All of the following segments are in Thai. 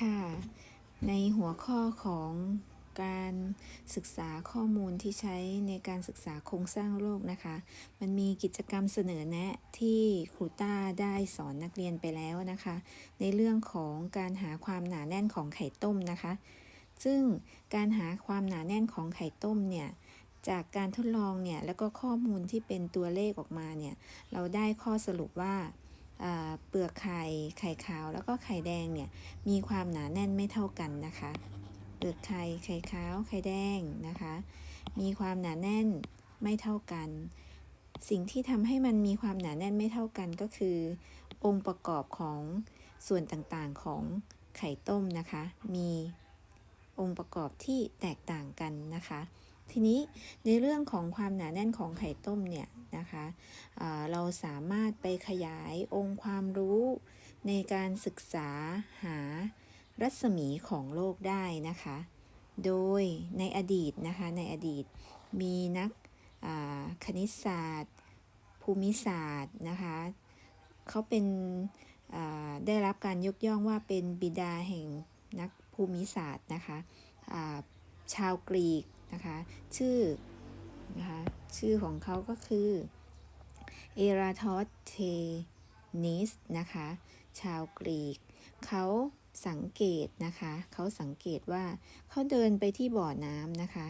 ค่ะ ในหัวข้อของการศึกษาข้อมูลที่ใช้ในการศึกษาโครงสร้างโลกนะคะ มันมีกิจกรรมเสนอแนะที่ครูต้าได้สอนนักเรียนไปแล้วนะคะ ในเรื่องของการหาความหนาแน่นของไข่ต้มนะคะ ซึ่งการหาความหนาแน่นของไข่ต้มเนี่ยจากการทดลองเนี่ยแล้วก็ข้อมูลที่เป็นตัวเลขออกมาเนี่ยเราได้ข้อสรุปว่า เปลือกไข่ไข่ขาวแล้วก็ไข่แดงเนี่ยมีความหนาแน่นไม่เท่ากันนะคะ เปลือกไข่ไข่ขาวไข่แดงนะคะ มีความหนาแน่นไม่เท่ากัน สิ่งที่ทำให้มันมีความหนาแน่นไม่เท่ากันก็คือ องค์ประกอบของส่วนต่างๆของไข่ต้มนะคะ มีองค์ประกอบที่แตกต่างกันนะคะ ทีนี้ในเรื่องของความหนาแน่นของไข่ต้มเนี่ยนะคะเราสามารถไปขยายองค์ความรู้ในการศึกษาหารัศมีของโลกได้นะคะ โดยในอดีตนะคะในอดีตมีนักคณิตศาสตร์ ภูมิศาสตร์นะคะเขาเป็นได้รับการยกย่องว่าเป็นบิดาแห่งนักภูมิศาสตร์นะคะชาวกรีก นะคะ ชื่อนะคะชื่อของเขาก็คือเอราทอสเทนิสนะคะ ชาวกรีก เขาสังเกตนะคะ เขาสังเกตว่าเขาเดินไปที่บ่อน้ำนะคะ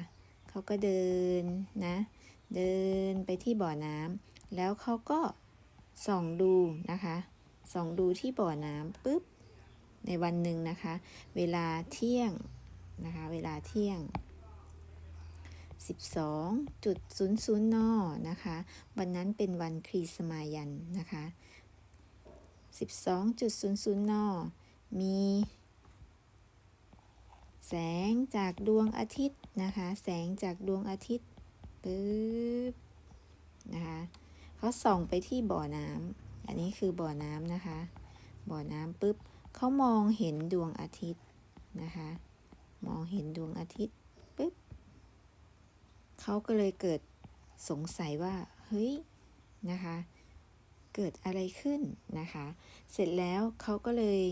เขาก็เดินนะ เดินไปที่บ่อน้ำแล้วเขาก็ส่องดูนะคะ ส่องดูที่บ่อน้ำปุ๊บ ในวันหนึ่งนะคะ เวลาเที่ยงนะคะ เวลาเที่ยง 12.00 น นะคะ วันนั้นเป็นวันครีสมายันนะคะ 12.00 น มีแสงจากดวงอาทิตย์นะคะ แสงจากดวงอาทิตย์ปึ๊บนะคะเขาส่องไปที่บ่อน้ำอันนี้คือบ่อน้ำนะคะ บ่อน้ำปุ๊บเขามองเห็นดวงอาทิตย์นะคะ มองเห็นดวงอาทิตย์ เขาก็เลยเกิดสงสัยว่าเฮ้ยนะคะ เกิดอะไรขึ้นนะคะ เสร็จแล้วเขาก็เลย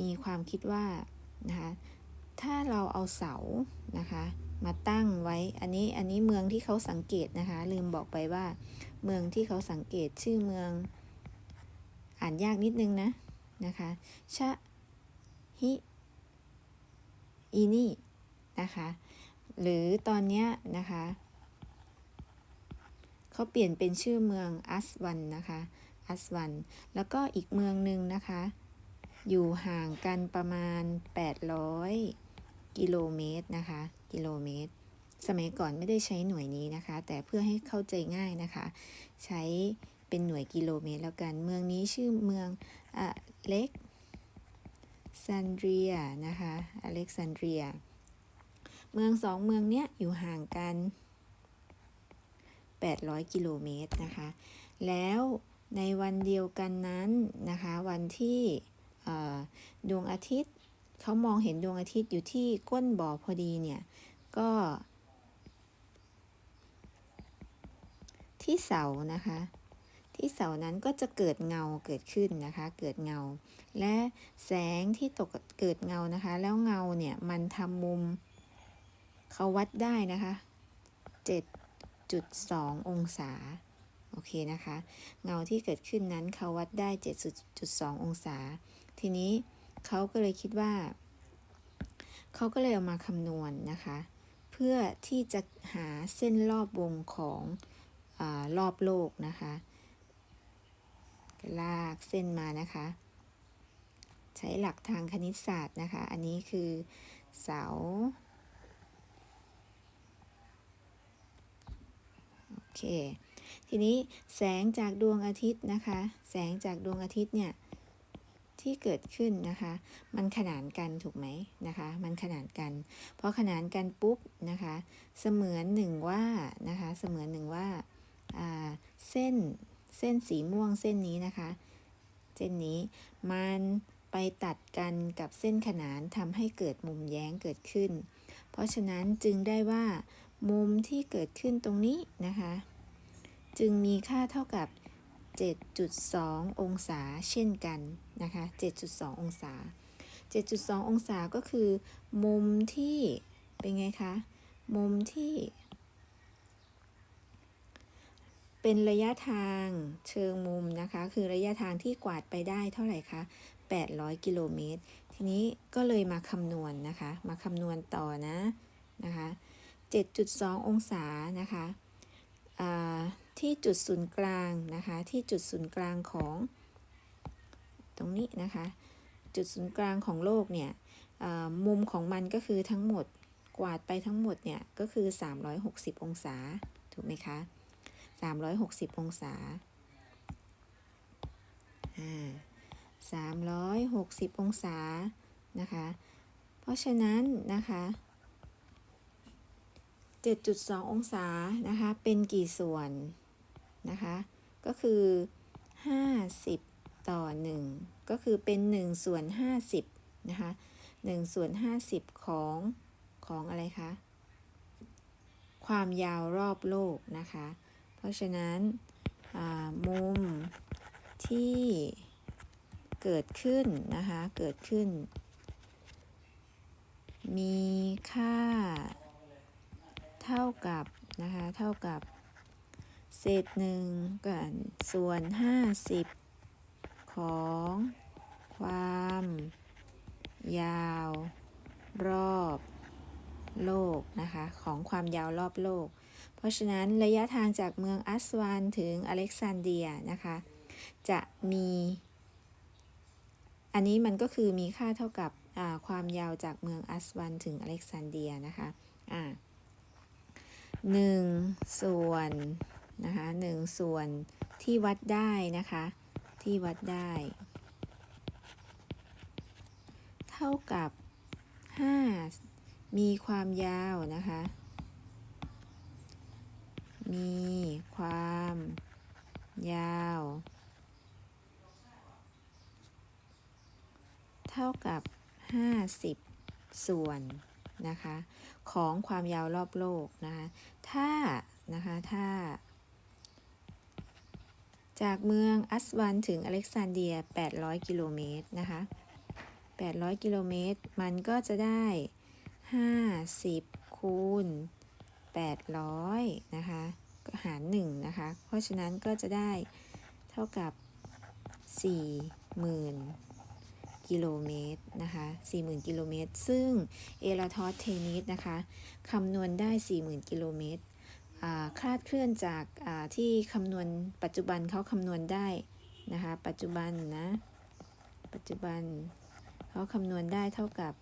มีความคิดว่านะคะถ้าเราเอาเสานะคะมาตั้งไว้ อันนี้ อันนี้เมืองที่เขาสังเกตนะคะ ลืมบอกไปว่า เมืองที่เขาสังเกตชื่อเมือง อ่านยากนิดนึงนะนะคะ ชะ ฮิ อีนี่ นะคะ หรือตอนเนี้ยนะคะ เขาเปลี่ยนเป็นชื่อเมืองอัสวันนะคะอัสวัน แล้วก็อีกเมืองหนึ่งนะคะ อยู่ห่างกันประมาณ 800 กิโลเมตรนะคะ กิโลเมตร สมัยก่อนไม่ได้ใช้หน่วยนี้นะคะ แต่เพื่อให้เข้าใจง่ายนะคะ ใช้เป็นหน่วยกิโลเมตรแล้วกัน เมืองนี้ชื่อเมืองอเล็กซานเดรียนะคะ อเล็กซานเดรีย เมืองสองเมืองเนี้ยอยู่ห่างกัน 800 กิโลเมตรนะคะ แล้วในวันเดียวกันนั้นนะคะ วันที่ดวงอาทิตย์เขามองเห็นดวงอาทิตย์อยู่ที่ก้นบ่อพอดีเนี่ย ก็ ที่เสานะคะ ที่เสานั้นก็จะเกิดเงาเกิดขึ้นนะคะ เกิดเงา และแสงที่ตกเกิดเงานะคะ แล้วเงาเนี่ยมันทำมุมเขาวัดได้นะคะ 7.2 องศา โอเคนะคะ เงาที่เกิดขึ้นนั้นเขาวัดได้ 7.2 องศา ทีนี้เขาก็เลยคิดว่า เขาก็เลยเอามาคำนวณนะคะ เพื่อที่จะหาเส้นรอบวงของอรอบโลกนะคะ ลากเส้นมานะคะ ใช้หลักทางคณิตศาสตร์นะคะ อันนี้คือเสา โอ เค ทีนี้แสงจากดวงอาทิตย์นะคะ แสงจากดวงอาทิตย์เนี่ยที่เกิดขึ้นนะคะ มันขนานกันถูกไหมนะคะ มันขนานกันพอขนานกันปุ๊บนะคะ เสมือนหนึ่งว่านะคะ เสมือนหนึ่งว่าเส้นเส้นสีม่วงเส้นนี้นะคะ เส้นนี้มันไปตัดกันกับเส้นขนานทำให้เกิดมุมแย้งเกิดขึ้น เพราะฉะนั้นจึงได้ว่า มุมที่เกิดขึ้นตรงนี้นะคะ จึงมีค่าเท่ากับ 7.2 องศาเช่นกันนะคะ 7.2 องศา 7.2 องศาก็คือ มุมที่เป็นไงคะ มุมที่ เป็นระยะทางเชิงมุมนะคะ คือระยะทางที่กวาดไปได้เท่าไหร่คะ 800 กิโลเมตร ทีนี้ก็เลยมาคำนวณนะคะ มาคำนวณต่อนะนะคะ 7.2 องศานะคะอ่า ที่จุดศูนย์กลางนะคะ ที่จุดศูนย์กลางของ ตรงนี้นะคะ จุดศูนย์กลางของโลกเนี่ยมุมของมันก็คือทั้งหมดกวาดไปทั้งหมดเนี่ยก็คือ 360 องศา ถูกไหมคะ 360 องศาอ่า360 องศานะคะ เพราะฉะนั้นนะคะ7.2 องศานะคะ เป็นกี่ส่วน นะคะ ก็คือ 50 ต่อ 1 ก็คือเป็น 1 ส่วน 50 นะคะ1ส่วน 50 ของของอะไรคะ ความยาวรอบโลกนะคะ เพราะฉะนั้นมุมที่เกิดขึ้นนะคะ เกิดขึ้น มีค่า เท่ากับนะคะ เท่ากับ เศษหนึ่งกับส่วน50ของความ ยาว รอบ โลกนะคะของความยาวรอบโลก เพราะฉะนั้นระยะทางจากเมืองอัสวานถึงอเล็กซานเดียนะคะจะมี อันนี้มันก็คือมีค่าเท่ากับความยาวจากเมืองอัสวันถึงอเล็กซานเดียนะคะอ่าหนึ่งส่วน นะคะหนึ่งส่วนที่วัดได้นะคะ ที่วัดได้ เท่ากับ 5 มีความยาวนะคะ มีความยาว เท่ากับ 50 ส่วนนะคะ ของความยาวรอบโลกนะคะ ถ้านะคะ ถ้า จากเมืองอัสวันถึงอเล็กซานเดีย 800 กิโลเมตรนะคะ 800 กิโลเมตร มันก็จะได้ 50 คูณ 800 นะคะ ก็หาร 1 นะคะ เพราะฉะนั้นก็จะได้เท่ากับ 40,000 กิโลเมตรนะคะ 40,000 กิโลเมตร ซึ่งเอลาทอสเทนิสนะคะ คำนวณได้ 40,000 กิโลเมตร คลาดเคลื่อนจากที่คำนวณปัจจุบันเขาคำนวณได้นะคะปัจจุบันนะ ปัจจุบันเขาคำนวณได้เท่ากับ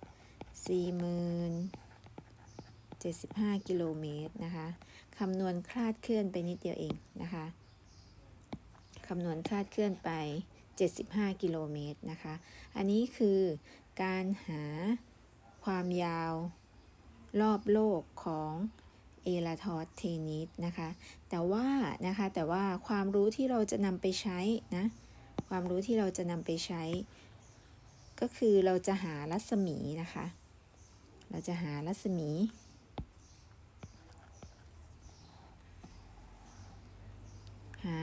40,075 กิโลเมตรนะคะคำนวณคลาดเคลื่อนไปนิดเดียวเองนะคะคำนวณคลาดเคลื่อนไป 75 กิโลเมตรนะคะ อันนี้คือการหาความยาวรอบโลกของ เอลาทอสเทนิสนะคะ แต่ว่านะคะแต่ว่าความรู้ที่เราจะนำไปใช้นะความรู้ที่เราจะนำไปใช้ ก็คือเราจะหารัศมีนะคะ เราจะหารัศมี หา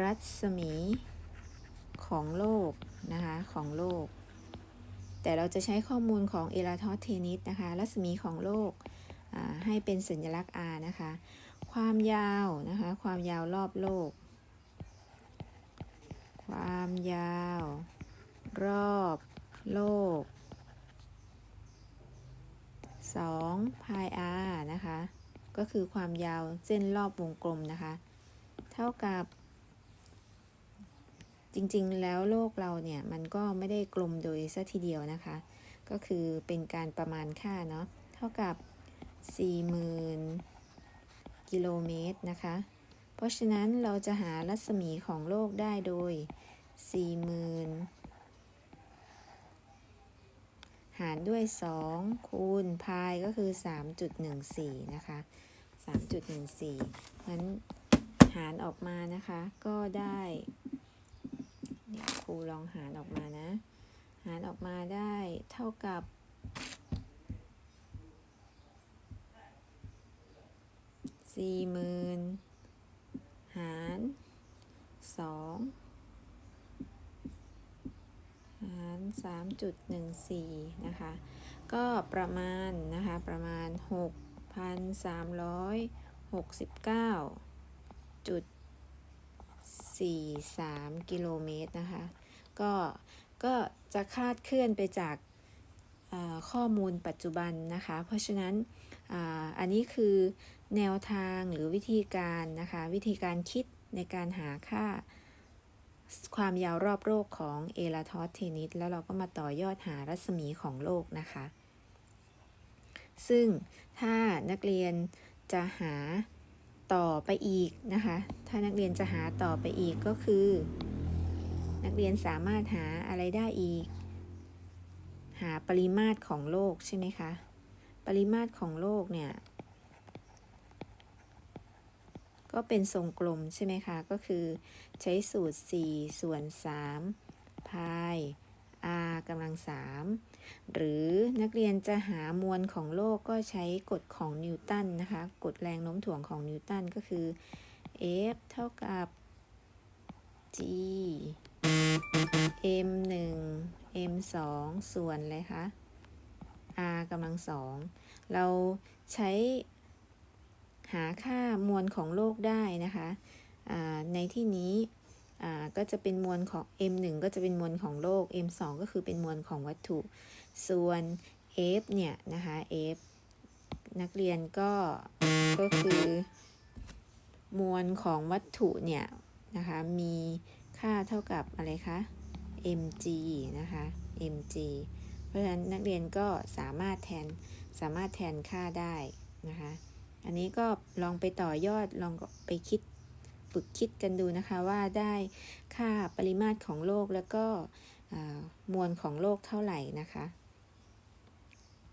รัศมีของโลกนะคะ ของโลก แต่เราจะใช้ข้อมูลของเอลาทอสเทนิสนะคะ รัศมีของโลก ให้เป็นสัญลักษณ์ r นะคะ ความยาวนะคะ ความยาวรอบโลก ความยาว รอบโลก 2 pi r นะคะ ก็คือความยาวเส้นรอบวงกลมนะคะ เท่ากับ จริงๆ แล้วโลกเราเนี่ย มันก็ไม่ได้กลมโดยซะทีเดียวนะคะ ก็คือเป็นการประมาณค่าเนาะ เท่ากับ 40,000 กิโลเมตรนะคะ เพราะฉะนั้นเราจะหารัศมีของโลกได้โดย 40,000 หารด้วย 2 คูณพายก็คือ 3.14 นะคะ 3.14นั้นหารออกมานะคะ ก็ได้ครูลองหารออกมานะ หารออกมาได้เท่ากับ สี่หมื่นหารสองหาร3.14นะคะ ก็ประมาณนะคะ ประมาณ6,369จุด43กิโลเมตรนะคะ ก็ ก็จะคาดเคลื่อนไปจากข้อมูลปัจจุบันนะคะ เพราะฉะนั้นออันนี้คือ แนวทางหรือวิธีการนะคะ วิธีการคิดในการหาค่า ความยาวรอบโลกของเอลาทอสเทนิสแล้วเราก็มาต่อยอดหารัศมีของโลกนะคะ ซึ่งถ้านักเรียนจะหาต่อไปอีกนะคะ ถ้านักเรียนจะหาต่อไปอีกก็คือ นักเรียนสามารถหาอะไรได้อีก หาปริมาตรของโลกใช่ไหมคะ ปริมาตรของโลกเนี่ย ก็เป็นทรงกลมใช่ไหมคะ ก็คือใช้สูตร 4 ส่วน 3 พาย r กำลัง 3 หรือนักเรียนจะหามวลของโลกก็ใช้กฎของนิวตันนะคะ กฎแรงโน้มถ่วงของนิวตันก็คือ F เท่ากับ G m 1 m 2ส่วนเลยคะ r กำลังสอง เราใช้ หาค่ามวลของโลกได้นะคะในที่นี้ก็จะเป็นมวลของ m 1 ก็จะเป็นมวลของโลก m 2 ก็คือเป็นมวลของวัตถุ ส่วน f เนี่ยนะคะ f นักเรียนก็ก็คือ มวลของวัตถุเนี่ยนะคะมีค่าเท่ากับอะไรคะ mg นะคะ mg เพราะฉะนั้นนักเรียนก็สามารถแทนสามารถแทนค่าได้นะคะ อันนี้ก็ลองไปต่อยอดลองไปคิดฝึกคิดกันดูนะคะว่าได้ค่าปริมาตรของโลกแล้วก็มวลของโลกเท่าไหร่นะคะ